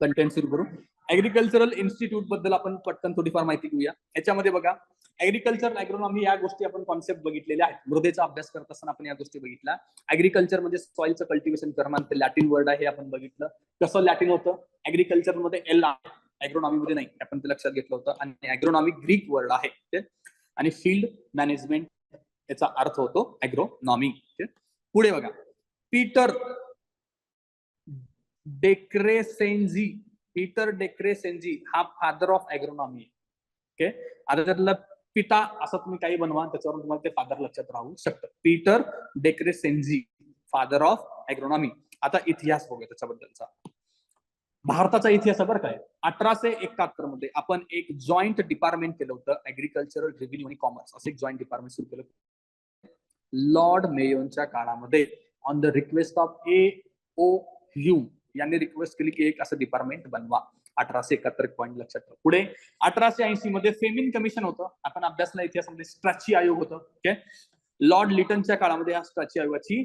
Content सुरू करू. Agricultural इन्स्टिट्यूटबद्दल आपण पटकन थोडीफार माहिती घेऊया. याच्यामध्ये बघा ऍग्रिकल्चर ऍग्रोनॉमी या गोष्टी आपण कॉन्सेप्ट बघितलेल्या आहेत. मृदेचा अभ्यास करत असताना आपण या गोष्टी बघितल्या. ऍग्रिकल्चर म्हणजे सॉइलचं कल्टिवेशन करणं ते लॅटिन वर्ड आहे हे आपण बघितलं. कसं लॅटिन होतं? ऍग्रिकल्चरमध्ये एल ऍग्रोनॉमी मध्ये नाही. आपण ते लक्षात घेतलं होतं. आणि ऍग्रोनॉमी ग्रीक वर्ड आहे. ते आणि फील्ड मॅनेजमेंट याचा अर्थ होतो ऍग्रोनॉमी पुढे बघा. पीटर डेक्रेसेन्झी पीटर डेक्रेसेन्झी हा फादर ऑफ अॅग्रोनॉमी ओके आता त्यातला पिता असं तुम्ही काही बनवा त्याच्यावरून तुम्हाला ते फादर लक्षात राहू शकतं. Peter Decrescenzi father of agronomy आता इतिहास बघूया त्याच्याबद्दलचा. भारताचा इतिहास बरं काय अठराशे एकाहत्तरमध्ये आपण एक जॉईंट डिपार्टमेंट केलं होतं ऍग्रिकल्चरल रेव्हेन्यू आणि कॉमर्स असं एक जॉईंट डिपार्टमेंट सुरू केलं. लॉर्ड मेयोनच्या काळामध्ये on the request of A O Hume यांनी रिक्वेस्ट केली की एक असं डिपार्टमेंट बनवा. अठराशे एकाहत्तर पॉईंट लक्षात ठेवा. पुढे अठराशे ऐंशी मध्ये फेमिन कमिशन होतं. आपण अभ्यासला इतिहासामध्ये स्ट्रॅची आयोग होतं. ओके लॉर्ड लिटनच्या काळामध्ये या स्ट्रॅची आयोगाची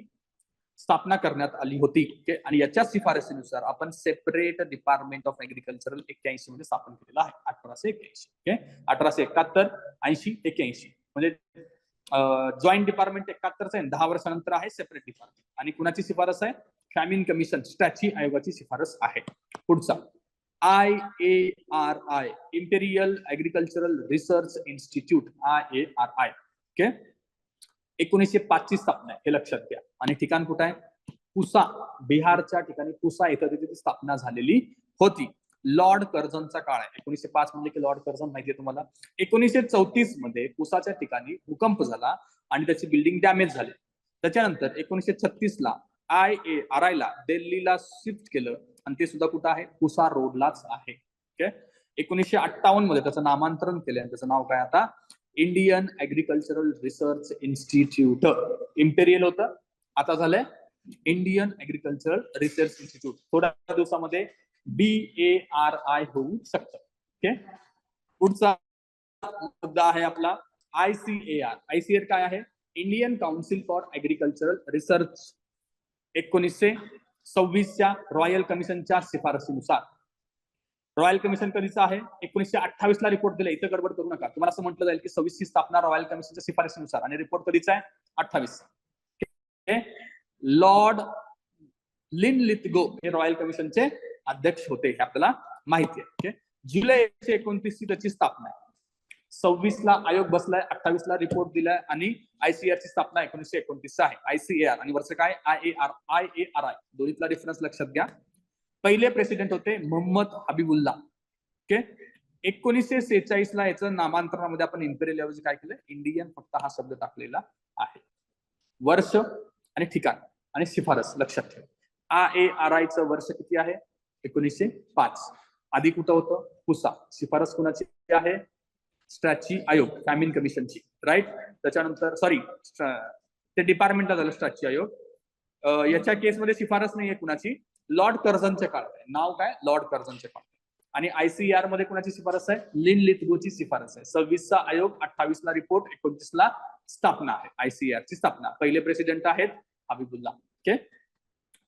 स्थापना करण्यात आली होती. ओके आणि याच्या शिफारसीनुसार आपण सेपरेट डिपार्टमेंट ऑफ ऍग्रिकल्चरल एक्क्याऐंशी मध्ये स्थापन केलेलं आहे. अठराशे एक्क्याऐंशी. ओके अठराशे एकाहत्तर ऐंशी एक्क्याऐंशी. म्हणजे जॉईंट डिपार्टमेंट एकाहत्तरचं आहे दहा वर्षानंतर आहे सेपरेट डिपार्टमेंट आणि कुणाची शिफारस आहे? फॅमिन कमिशन स्टॅची आयोगाची शिफारस आहे. पुढचा I A R I imperial agricultural research institute I A R I okay एकोणीसशे पाच ची स्थापना आहे हे लक्षात घ्या. आणि ठिकाण कुठं आहे? पुसा बिहारच्या ठिकाणी पुसा इथं त्याची स्थापना झालेली होती. लॉर्ड कर्जनचा काळ आहे. एकोणीसशे पाच म्हणजे की लॉर्ड कर्जन माहितीये तुम्हाला? एकोणीसशे चौतीसमध्ये पुसाच्या ठिकाणी भूकंप झाला आणि त्याची बिल्डिंग डॅमेज झाली. त्याच्यानंतर एकोणीसशे छत्तीस ला आय ए आर आय ला दिल्लीला शिफ्ट केलं. आणि ते सुद्धा कुठं आहे? पुसा रोडलाच आहे. ओके एकोणीसशे अठ्ठावन्नमध्ये त्याचं नामांतरण केलं आणि त्याचं नाव काय आता? Indian agricultural research institute imperial होतं. आता झालंय इंडियन ऍग्रिकल्चरल रिसर्च इन्स्टिट्यूट थोड्या दिवसामध्ये बी ए आर आय होऊ शकतं. ओके पुढचा मुद्दा आहे आपला I C A R I C R काय आहे? Indian council for agricultural research एकोणीसशे सव्वीसच्या रॉयल कमिशनच्या शिफारसीनुसार रॉयल कमिशन कधीचं आहे? एकोणीसशे अठ्ठावीस ला रिपोर्ट दिला. इथं गडबड करू नका. तुम्हाला असं म्हटलं जाईल की सव्वीसची स्थापना रॉयल कमिशनच्या शिफारसीनुसार आणि रिपोर्ट कधीचा आहे? अठ्ठावीस. लॉर्ड लिन लिथगो हे रॉयल कमिशनचे अध्यक्ष होते हे आपल्याला माहिती आहे. जुलै एकशे एकोणतीस ची त्याची स्थापना आहे. सव्वीस ला आयोग बसलाय अठ्ठावीस ला रिपोर्ट दिलाय आणि आयसीआर ची स्थापना एकोणीसशे एकोणतीस आहे. आयसीएआर आणि वर्ष काय? I A R I A R I दोन्हीतला difference लक्षात घ्या. पहिले प्रेसिडेंट होते मोहम्मद हबीबुल्ला. ओके एकोणीसशे सेहेचाळीस ला याचं नामांतरणामध्ये आपण इम्पेरियल ऐवजी काय केलं इंडियन फक्त हा शब्द टाकलेला आहे. वर्ष आणि ठिकाण आणि शिफारस लक्षात ठेव. आ ए आर आय चं वर्ष किती आहे? एकोणीसशे पाच. आधी कुठं होतं? पुसा. शिफारस कुणाची आहे? स्ट्रॅची आयोग फॅमिन कमिशनची राईट त्याच्यानंतर सॉरी ते डिपार्टमेंटला झालं स्ट्रॅची आयोग. याच्या केसमध्ये शिफारस नाहीये कुणाची. लॉर्ड कर्झनच्या काळात आहे. नाव काय? लॉर्ड कर्झनच्या काळात आणि आयसीआरमध्ये कुणाची शिफारस आहे? लिन लिथगोची शिफारस आहे. सव्वीसचा आयोग अठ्ठावीस ला रिपोर्ट एकोणतीस ला स्थापना आहे आयसीआर ची स्थापना. पहिले प्रेसिडेंट आहेत हबीबुल्ला. ओके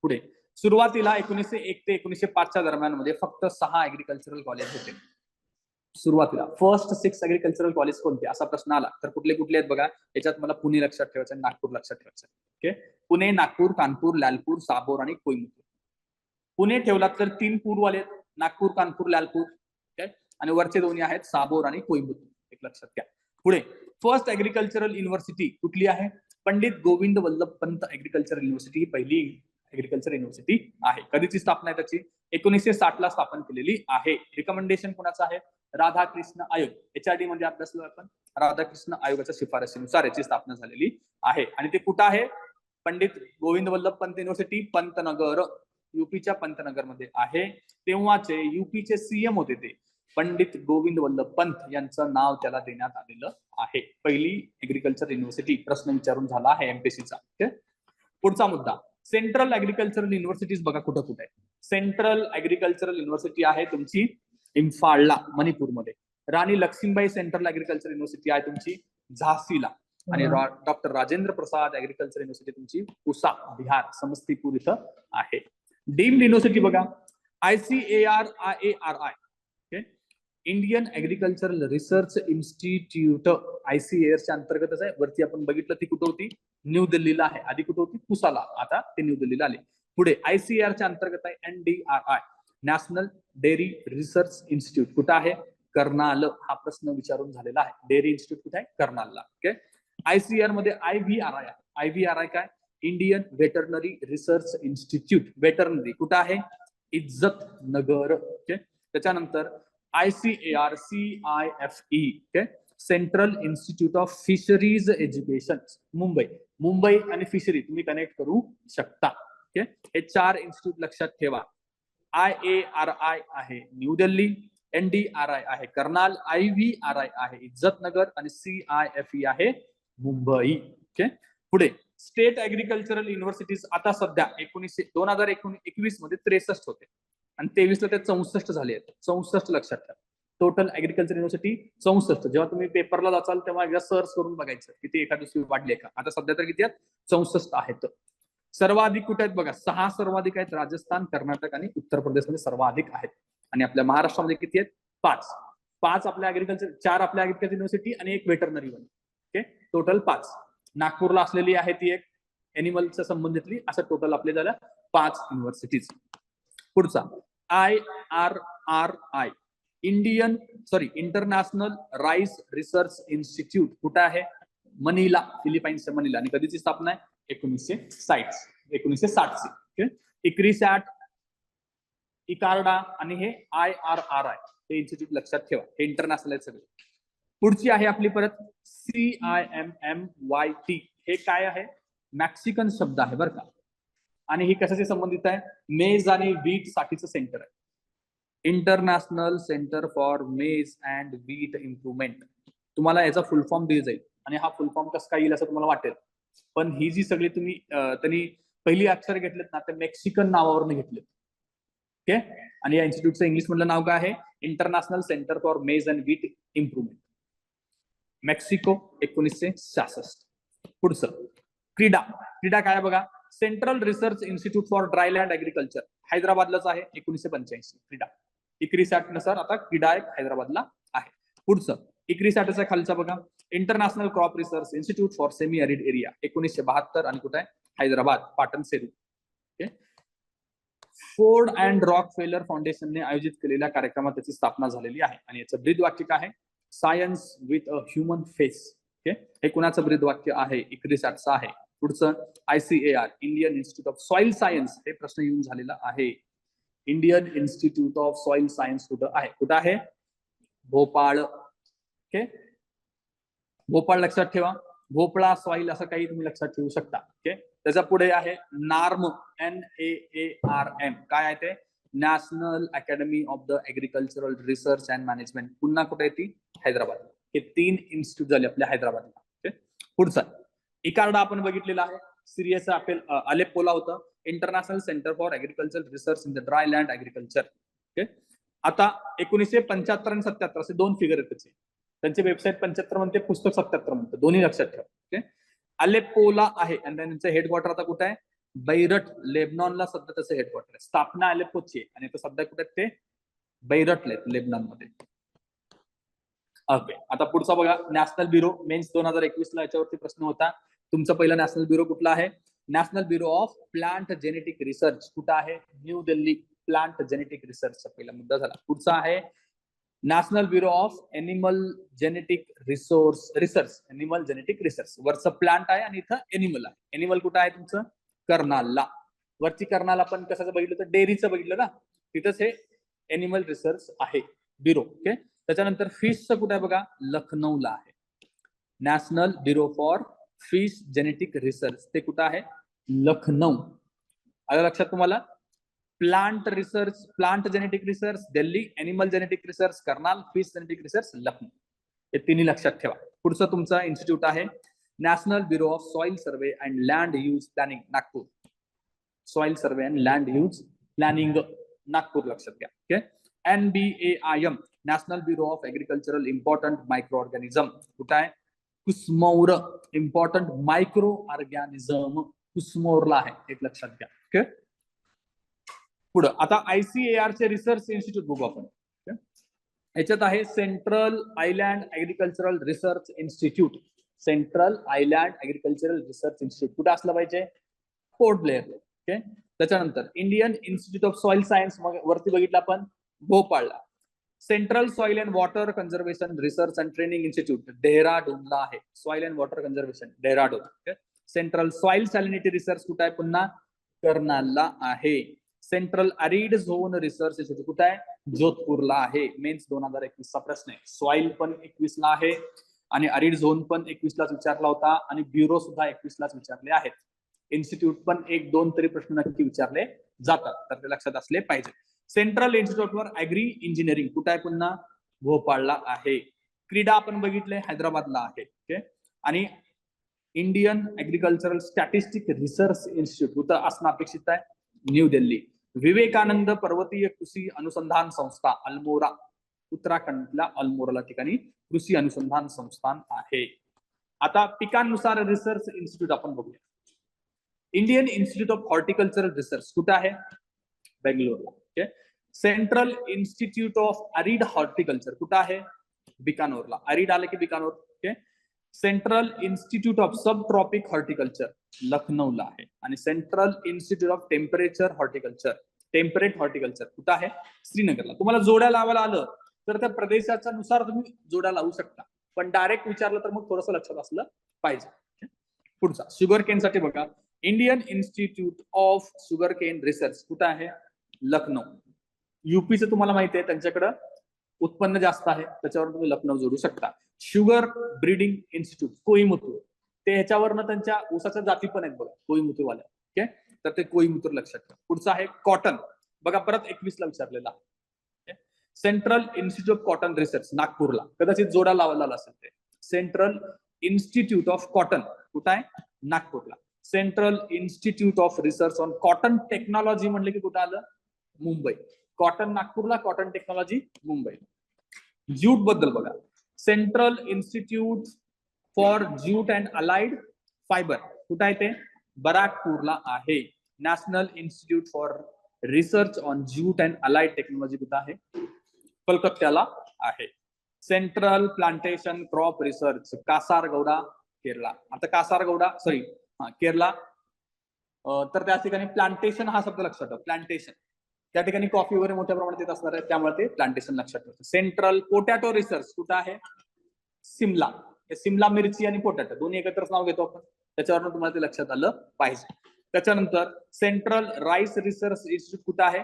पुढे. सुरुवातीला एकोणीसशे एक ते एकोणीसशे पाचच्या दरम्यानमध्ये फक्त सहा अग्रिकल्चरल कॉलेज होते. सुरुवातीला. फर्स्ट सिक्स अग्रिकल्चरल कॉलेज कोणते? असा प्रश्न आला. तर कुठले कुठले आहेत बघा? याच्यात मला पुणे लक्षात ठेवायचं नागपूर लक्षात ठेवायचं. ओके पुणे नागपूर कानपूर लालपूर साबोर आणि कोईमतूर. पुणे ठेवलात तर तीन पूर्ववाले आहेत. नागपूर कानपूर लालपूर. ओके आणि वरचे दोन्ही आहेत साबोर आणि कोईमतूर. एक लक्षात घ्या. पुढे. फर्स्ट अग्रिकल्चरल युनिव्हर्सिटी कुठली आहे? पंडित गोविंद वल्लभ पंत अग्रिकल्चरल युनिव्हर्सिटी ही पहिली अग्रिकल्चर युनिव्हर्सिटी आहे. कधीची स्थापना आहे त्याची? एकोणीसशे साठ ला स्थापन केलेली आहे. रिकमेंडेशन कोणाचं आहे? राधाकृष्ण आयोग. एचआरडी मध्ये अभ्यासलो आपण राधाकृष्ण आयोगाच्या शिफारसीनुसार याची स्थापना झालेली आहे. आणि ते कुठं आहे? पंडित गोविंद वल्लभ पंत युनिव्हर्सिटी पंतनगर युपीच्या पंतनगरमध्ये आहे. तेव्हाचे युपीचे सीएम होते ते. पंडित गोविंद वल्लभ पंत यांचं नाव त्याला देण्यात आलेलं आहे. पहिली एग्रिकल्चर युनिव्हर्सिटी प्रश्न विचारून झाला आहे एमपीसीचा ओके पुढचा मुद्दा. सेंट्रल अॅग्रिकल्चरल युनिव्हर्सिटीज बघा कुठं कुठे सेंट्रल अॅग्रिकल्चरल युनिव्हर्सिटी आहे तुमची इम्फाळला मणिपूरमध्ये. Rani Lakshmibai central agriculture university आहे तुमची झाशीला. आणि doctor Rajendra Prasad agriculture university तुमची पुसा बिहार समस्तीपूर इथं आहे. डीम्ड युनिव्हर्सिटी बघा. I C A R I A R I okay Indian agricultural research institute आयसीएआरच्या अंतर्गतच आहे. वरती आपण बघितलं ती कुठं होती? न्यू दिल्लीला आहे. आधी कुठं होती? पुसाला आता ते न्यू दिल्लीला आले. पुढे आयसीआरच्या अंतर्गत आहे N D R I national dairy research institute. कुठं आहे? कर्नाल हा प्रश्न विचारून झालेला आहे. डेअरी इन्स्टिट्यूट कुठे आहे? कर्नालला. Okay? आयसीआरमध्ये I V R I I V R I काय? Indian veterinary research institute. Veterinary कुठं आहे? Izzatnagar okay? त्याच्यानंतर I C A R C I F E okay? Central institute of fisheries education Mumbai. Mumbai आणि fishery तुम्ही connect करू शकता. Okay? हे चार इन्स्टिट्यूट लक्षात ठेवा. आय ए आर आय आहे New Delhi N D R I आहे Karnal I V R I आहे इज्जतनगर आणि सी आय एफ ई आहे मुंबई ओके पुढे स्टेट ऍग्रिकल्चरल युनिव्हर्सिटीज आता सध्या एकोणीसशे दोन हजार एकवीसमध्ये त्रेसष्ट होते. आणि तेवीसला ते चौसष्ट झाले आहेत. चौसष्ट लक्षात ठेवा. टोटल ऍग्रिकल्चर युनिव्हर्सिटी चौसष्ट. जेव्हा तुम्ही पेपरला जाचाल तेव्हा एकदा सर्च करून बघायचं किती एका दिवशी वाढले का. आता सध्या तर किती आहेत? चौसष्ट आहेत. सर्वाधिक कुठे आहेत बघा? सहा सर्वाधिक आहेत राजस्थान कर्नाटक आणि उत्तर प्रदेशमध्ये सर्वाधिक आहेत. आणि आपल्या महाराष्ट्रामध्ये किती आहेत? पाच. पाच आपल्या अग्रिकल्चर चार आपल्या अग्रिकल्चर युनिव्हर्सिटी आणि एक वेटरनरी वन ओके टोटल पाच. नागपूरला असलेली आहे ती एक एनिमलच्या संबंधितली. असं टोटल आपले झालं पाच युनिव्हर्सिटीज पुढचा. I R R I Indian sorry international rice research institute कुठं आहे? मनीला फिलिपाईन्सच्या मनीला. आणि कधीची स्थापना आहे? एकोणीसशे साठ एकोणीसशे साठची ओके इक्रिसॅट इकार्डा आणि हे आय आर आर आय हे इन्स्टिट्यूट लक्षात ठेवा हे इंटरनॅशनल आहे सगळे. पुढची आहे आपली परत C I M M Y T हे काय आहे? मॅक्सिकन शब्द आहे बरं का. आणि ही कशाशी संबंधित आहे? मेज आणि वीट साठीचं सेंटर आहे. International centre for maize and wheat improvement तुम्हाला याचा फुल फॉर्म दिला जाईल. आणि हा फुल फॉर्म कसं काय येईल असं तुम्हाला वाटेल? पण ही जी सगळी तुम्ही त्यांनी पहिली अक्षर घेतलेत ना ते मेक्सिकन नावावरून घेतलेत. ओके? आणि या इन्स्टिट्यूटचं इंग्लिश मधलं नाव काय आहे? International centre for maize and wheat improvement. Mexico एकोणीसशे सहासष्ट. पुढचं. क्रीडा. क्रीडा काय बघा? Central research institute for dryland agriculture हैदराबादलाच आहे एकोणीसशे पंच्याऐंशी. क्रीडा. इक्री नुसार आता क्रीडा एक हैदराबादला आहे. पुढचं. इक्री सॅटचा खालचा बघा. International crop research institute for semi arid area एकोणीसशे बहात्तर आणि कुठे आहे? Hyderabad Patancheru okay Ford and Rockefeller फाउंडेशनने आयोजित केलेल्या कार्यक्रमात त्याची स्थापना झालेली आहे. आणि याचं ब्रीद वाक्य काय आहे? Science with a human face okay हे कुणाचं ब्रीद वाक्य आहे? इक्री आहे. पुढचं ICAR Indian institute of soil science हे प्रश्न येऊन झालेला आहे. Indian institute of soil science कुठं आहे? कुठं आहे? भोपाळ. ओके भोपाळ लक्षात ठेवा. भोपळा सॉइल असं काही तुम्ही लक्षात ठेवू शकता. ओके त्याच्या पुढे आहे NAARM N A R M काय आहे ते? National academy of the agricultural research and management पुन्हा कुठे आहे ती? हैदराबाद. हे तीन इन्स्टिट्यूट झाले आपल्या हैदराबादला. ओके पुढचा. इकार्डा आपण बघितलेला आहे. सिरियस अपेल अलेपोला होतं. International centre for agriculture research in the dry land agriculture okay आता एकोणीसशे पंच्याहत्तर आणि सत्याहत्तर असे दोन फिगर आहेत त्याचे. त्यांची वेबसाईट पंच्याहत्तर म्हणते पुस्तक सत्याहत्तर म्हणते. दोन्ही लक्षात ठेवा. ओके अलेपोला आहे आणि त्यांचं हेडक्वार्टर आता कुठे आहे? बैरट लेबनॉनला सध्या त्याचं हेडक्वार्टर आहे. स्थापना अलेपोची आहे. आणि आता सध्या कुठे ते? बैरटले आहेत लेबनॉनमध्ये ओके आता पुढचा बघा नॅशनल ब्युरो मेन्स दोन हजार एकवीस ला याच्यावरती प्रश्न होता. तुमचा पहिला नॅशनल ब्युरो कुठला आहे? National bureau of plant genetic research कुठं आहे? न्यू दिल्ली प्लांट जेनेटिक रिसर्चचा पहिला मुद्दा झाला. पुढचा आहे national bureau of animal genetic resource research animal genetic research वरचं प्लांट आहे आणि इथं एनिमल आहे. एनिमल कुठं आहे तुमचं? कर्नालला. वरती कर्नाल आपण कशाचं बघितलं तर डेअरीचं बघितलं ना? तिथंच हे एनिमल रिसर्च आहे. ब्युरो ओके त्याच्यानंतर फिशचं कुठे आहे बघा? लखनौला आहे. National bureau for fish genetic research ते कुठं आहे? लखनौ. आलं लक्षात तुम्हाला? Plant research plant genetic research Delhi animal genetic research Karnal fish genetic research Lucknow हे तिन्ही लक्षात ठेवा. पुढचं तुमचा इन्स्टिट्यूट आहे. National bureau of soil survey and land use planning Nagpur. Soil survey and land use planning Nagpur लक्षात घ्या. N B A I M national bureau of agricultural important micro organism कुठं आहे? कुस्मौर. इम्पॉर्टंट मायक्रो ऑर्गॅनिझम कुस्मोरला आहे. एक लक्षात घ्या. Okay पुढं. आता आयसीएआर चे रिसर्च इन्स्टिट्यूट बघू आपण. याच्यात आहे central island agricultural research institute central island agricultural research institute कुठे असलं पाहिजे? पोर्ट ब्लेअर ओके त्याच्यानंतर Indian institute of soil science वरती बघितलं आपण. भोपाळला. Central soil and water conservation research and training institute डेहराडूनला आहे. Soil and water conservation Dehradun central soil salinity research कुठे आहे पुन्हा? कर्नालला आहे. Central arid zone research institute कुठे आहे? जोधपूरला आहे. मेन्स दोन हजार एकवीसचा प्रश्न आहे. सॉइल पण एकवीसला आहे आणि अरिड झोन पण एकवीसलाच विचारला होता आणि ब्युरो सुद्धा एकवीसलाच विचारले आहेत. इन्स्टिट्यूट पण एक दोन तरी प्रश्न नक्की विचारले जातात. तर ते लक्षात असले पाहिजे. सेंट्रल इन्स्टिट्यूटवर अॅग्री इंजिनिअरिंग कुठे आहे पुन्हा? भोपाळला आहे. क्रीडा आपण बघितले हैदराबादला आहे. ओके आणि Indian agricultural statistic research institute कुठं असणं अपेक्षित आहे? न्यू दिल्ली विवेकानंद पर्वतीय कृषी अनुसंधान संस्था अल्मोरा उत्तराखंडला अल्मोराला ठिकाणी कृषी अनुसंधान संस्थान आहे आता पिकांनुसार रिसर्च इन्स्टिट्यूट आपण बघूया Indian institute of horticultural research कुठे आहे बेंगलोरला okay central institute of arid horticulture कुठं आहे बिकानोरला अरिड आले की Bikaner okay central institute of sub tropic horticulture लखनौला आहे. आणि central institute of temperature horticulture temperate horticulture कुठं आहे? श्रीनगरला. तुम्हाला जोड्या लावायला आलं तर त्या प्रदेशाच्या नुसार तुम्ही जोड्या लावू शकता. पण डायरेक्ट विचारलं तर मग थोडस लक्षात असलं पाहिजे. पुढचा शुगर केन साठी बघा. Indian institute of sugar cane research कुठं आहे? लखनौ. युपीचं तुम्हाला माहिती आहे त्यांच्याकडं उत्पन्न जास्त आहे त्याच्यावर तुम्ही लखनौ जोडू शकता. Sugar breeding institute Coimbatore. ते ह्याच्यावरनं त्यांच्या ऊसाच्या जाती पण आहेत बघा कोईमुतूरवाल्या. ओके? तर ते कोईमुतूर लक्षात ठेवा. पुढचं आहे कॉटन बघा परत एकवीस ला विचारलेला central institute of cotton research नागपूरला. कदाचित जोडा लावलेला असेल ते. सेंट्रल इन्स्टिट्यूट ऑफ कॉटन कुठं आहे? नागपूरला. Central institute of research on cotton technology म्हणले की कुठं आलं? मुंबई. कॉटन नागपूरला कॉटन टेक्नॉलॉजी मुंबई. ज्यूटबद्दल बघा. Central institute for jute and allied fibre कुठं आहे ते? बराकपूरला आहे. National institute for research on jute and allied technology कुठं आहे? कलकत्त्याला आहे. Central plantation crop research Kasaragod Kerala. आता कासारगौडा सॉरी हा केरला. तर त्या ठिकाणी प्लांटेशन हा शब्द लक्षात ठेवा. प्लांटेशन त्या ठिकाणी कॉफी वगैरे मोठ्या प्रमाणात येत असणार आहे त्यामुळे ते प्लांटेशन लक्षात ठेवतं सेंट्रल पोटॅटो रिसर्च कुठं आहे? सिमला. सिमला मिरची आणि पोटॅटो दोन्ही एकत्रच नाव घेतो आपण. त्याच्यावरून तुम्हाला ते लक्षात आलं पाहिजे. त्याच्यानंतर सेंट्रल राईस रिसर्च इन्स्टिट्यूट कुठं आहे?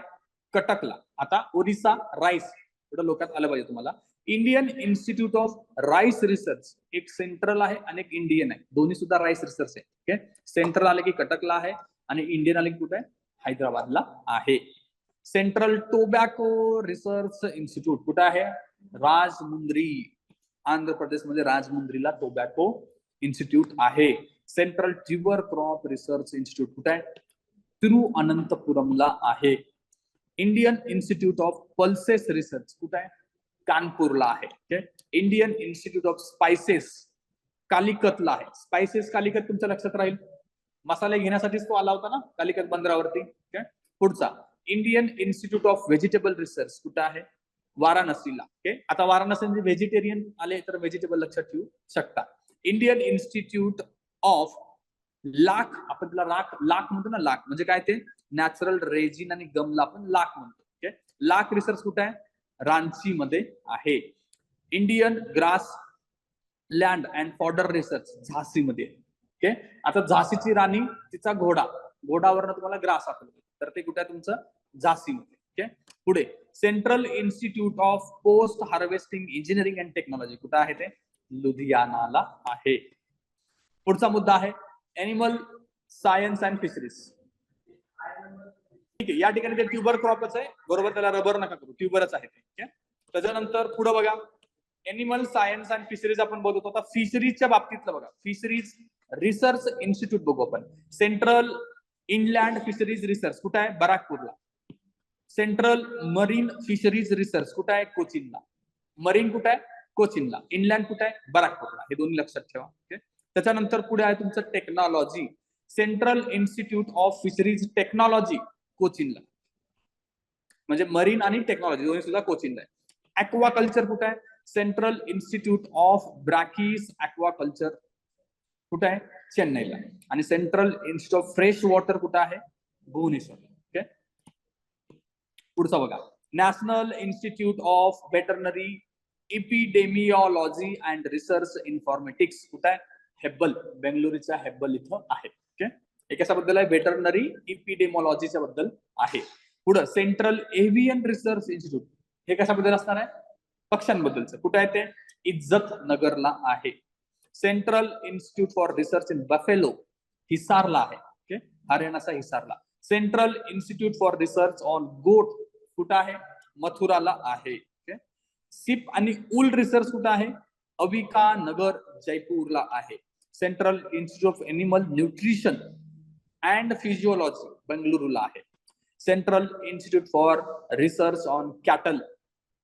कटकला. आता ओरिसा राईस कुठं लोकात आलं पाहिजे तुम्हाला. Indian institute of rice research एक सेंट्रल आहे आणि एक इंडियन आहे. दोन्ही सुद्धा राईस रिसर्च आहे ओके सेंट्रल आले की कटकला आहे आणि इंडियन आले की कुठे आहे? हैदराबादला आहे. सेंट्रल टोबॅको रिसर्च इन्स्टिट्यूट कुठे आहे? राजमुंद्री. आंध्र प्रदेशमध्ये राजमुंद्रीला टोबॅको इन्स्टिट्यूट आहे. Central tuber crop research institute कुठे आहे? तिरुअनंतपुरमला आहे. Indian institute of pulses research कुठे आहे? कानपूरला आहे. इंडियन इन्स्टिट्यूट ऑफ स्पायसेस कालिकतला आहे. स्पायसेस कालिकत तुमच्या लक्षात राहील? मसाले घेण्यासाठीच तो आला होता ना? कालिकत बंदरावरती. पुढचा. Indian institute of vegetable research कुठं आहे? वाराणसीला ओके आता वाराणसी म्हणजे व्हेजिटेरियन आले तर व्हेजिटेबल लक्षात ठेवू शकता. इंडियन इन्स्टिट्यूट ऑफ लाख आपण त्याला लाख लाख म्हणतो ना लाख. म्हणजे काय ते? नॅचरल रेजिन आणि गमला आपण लाख म्हणतो ओके लाख रिसर्च कुठे आहे? रांची मध्ये आहे. Indian grass land and fodder research झाशीमध्ये okay आता झाशीची राणी तिचा घोडा. घोडावरनं तुम्हाला ग्रास आठवतो. तर ते कुठे आहे तुमचं? झाशीमध्ये ओके पुढे central institute of post harvesting engineering and technology कुठं आहे ते? लुधियानाला आहे. पुढचा मुद्दा आहे एनिमल सायन्स अँड फिशरीज ठीक आहे या ठिकाणी ते ट्युबर क्रॉपच आहे. बरोबर त्याला रबर नका करू ट्युबरच आहे ते. त्याच्यानंतर पुढे बघा एनिमल सायन्स अँड फिशरीज आपण बघतो. आता फिशरीजच्या बाबतीतलं बघा. फिशरीज रिसर्च इन्स्टिट्यूट बघू आपण. सेंट्रल इनलँड फिशरीज रिसर्च कुठे आहे? बराकपूरला. सेंट्रल मरीन फिशरीज रिसर्च कुठं आहे? कोचिनला. मरीन कुठं आहे? कोचिनला. इनलँड कुठं आहे? बराकपूरला हे दोन्ही लक्षात ठेवा. ओके त्याच्यानंतर पुढे आहे तुमचं technology central institute of fisheries technology कोचिनला. म्हणजे मरीन आणि टेक्नॉलॉजी दोन्ही सुद्धा कोचिनला आहे. ऍक्वाकल्चर कुठं आहे? Central institute of brackish aquaculture कुठं आहे? चेन्नईला. आणि central institute of fresh water कुठं आहे? भुवनेश्वर पुढचा बघा. National institute of veterinary epidemiology and research informatics कुठे आहे? हेब्बल, बेंगलुरूच्या हेब्बल इथं आहे. ओके हे कशाबद्दल आहे वेटरनरी इपिडेमॉलॉजीच्या बद्दल आहे. पुढं सेंट्रल एव्हियन रिसर्च इन्स्टिट्यूट हे कशाबद्दल असणार आहे? पक्ष्यांबद्दलचं. कुठे आहे ते? इज़्ज़त नगरला आहे. Central institute for research in buffalo हिसारला आहे. ओके हरियाणाचा हिसारला. Central institute for research on goat कुठं आहे? मथुराला आहे. सिप आणि उल रिसर्च कुठं आहे? अविका नगर जयपूरला आहे. Central institute of animal nutrition and physiology बंगलुरूला आहे. Central institute for research on cattle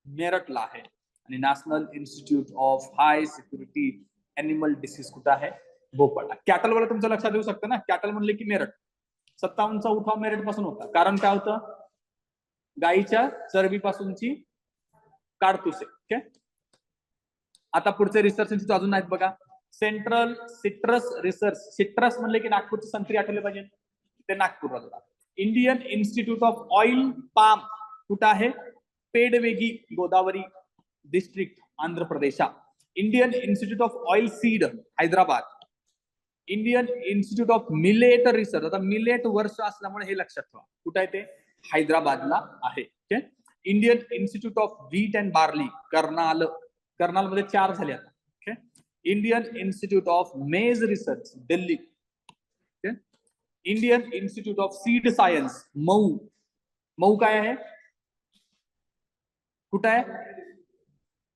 मेरठला आहे. आणि national institute of high security animal disease कुठं आहे? भोपाळला. कॅटल वाला तुमच्या लक्षात येऊ शकतं ना? कॅटल म्हणले की मेरठ. सत्तावन्नचा उठाव मेरठपासून होता. कारण काय होतं? गायीच्या चरबीपासूनची काडतुसे ओके? आता पुढचे रिसर्च इन्स्टिट्यूट अजून आहेत बघा. सेंट्रल सिट्रस रिसर्च सिट्रस म्हणले की नागपूरची संत्री आठवले पाहिजे? ते नागपूरला Indian institute of oil palm कुठं आहे? Pedavegi Godavari district Andhra Pradesh. Indian institute of oil seed Hyderabad. Indian institute of millet research आता मिलेट वर्ष असल्यामुळे हे लक्षात ठेवा. कुठं आहे ते? Okay Indian institute of wheat and barley Karnal Karnal मध्ये चार Indian institute of maize research Delhi Indian institute of seed science Mau. Mau काय आहे? कुठं आहे?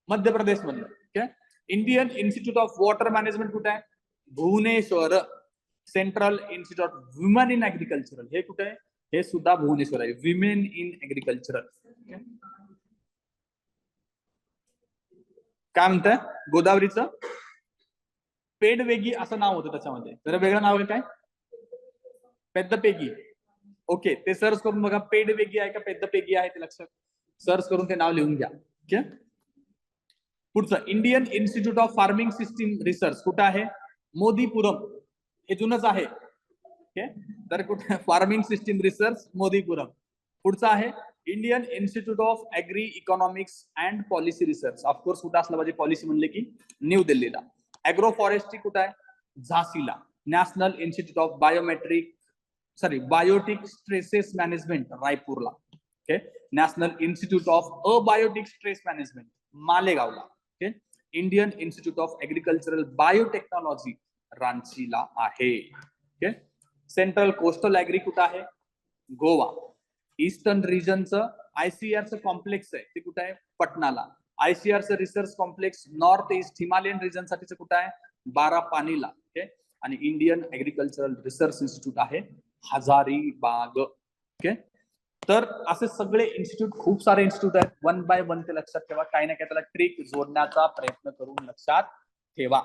Madhya Pradesh okay Indian institute of water management कुठे आहे? Bhubaneswar central institute of woman in agricultural हे कुठे आहे? हे सुद्धा भुवनेश्वर आहे. विमेन इन ऍग्रिकल्चरल काय म्हणताय? गोदावरीचं? पेडवेगी असं नाव होतं त्याच्यामध्ये. जरा वेगळं नाव आहे काय? पेद्दपेगी ओके ते सर्च करून बघा. पेडवेगी आहे का पेद्दपेगी आहे ते लक्षात. सर्च करून ते नाव लिहून घ्या. ओके पुढचं. Indian institute of farming system research कुठं आहे? मोदीपुरम. हे जुनच आहे. तर फ़ार्मिंग सिस्टीम रिसर्च मोदीपुरम. पुढचं आहे Indian institute of agri economics and policy research of course कुठं पाहिजे पॉलिसी म्हणले की न्यू दिल्लीला अॅग्रो फॉरेस्ट्री कुठं आहे? झाशीला. National institute of biometric sorry biotic stresses management रायपूरला. Okay national institute of abiotic stress management मालेगावला. Okay Indian institute of agricultural biotechnology रांचीला आहे. Okay central coastal agri कुठं आहे? गोवा. ईस्टर्न रिजनचं आयसीआरचं कॉम्प्लेक्स आहे ते कुठं आहे? पटनाला. आयसीआरचं research complex north east Himalayan region साठीचं कुठं आहे? बारा पानीला ओके? आणि इंडियन ऍग्रिकल्चरल रिसर्च इन्स्टिट्यूट आहे हजारीबाग. ओके? तर असे सगळे इन्स्टिट्यूट खूप सारे इन्स्टिट्यूट आहेत. वन बाय वन ते लक्षात ठेवा. काही ना काही त्याला ट्रिक जोडण्याचा प्रयत्न करून लक्षात ठेवा.